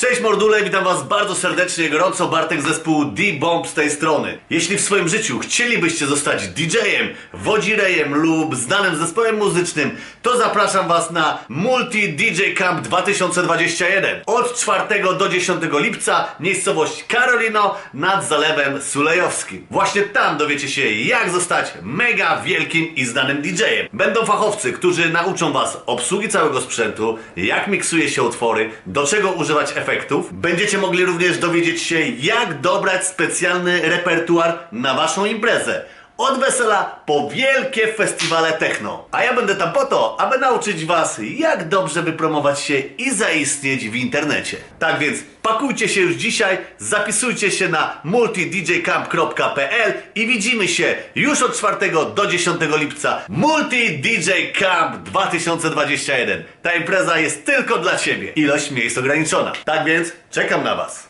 Cześć Mordule, witam Was bardzo serdecznie, gorąco, Bartek z zespołu D-Bomb z tej strony. Jeśli w swoim życiu chcielibyście zostać DJ-em, wodzirejem lub znanym zespołem muzycznym, to zapraszam Was na Multi DJ Camp 2021 od 4 do 10 lipca, miejscowość Karolino nad Zalewem Sulejowskim. Właśnie tam dowiecie się, jak zostać mega wielkim i znanym DJ-em. Będą fachowcy, którzy nauczą Was obsługi całego sprzętu, jak miksuje się utwory, do czego używać efektów. Będziecie mogli również dowiedzieć się, jak dobrać specjalny repertuar na Waszą imprezę. Od wesela po wielkie festiwale techno. A ja będę tam po to, aby nauczyć Was, jak dobrze wypromować się i zaistnieć w internecie. Tak więc pakujcie się już dzisiaj, zapisujcie się na multidjcamp.pl i widzimy się już od 4 do 10 lipca. Multi DJ Camp 2021. Ta impreza jest tylko dla Ciebie. Ilość miejsc ograniczona. Tak więc czekam na Was.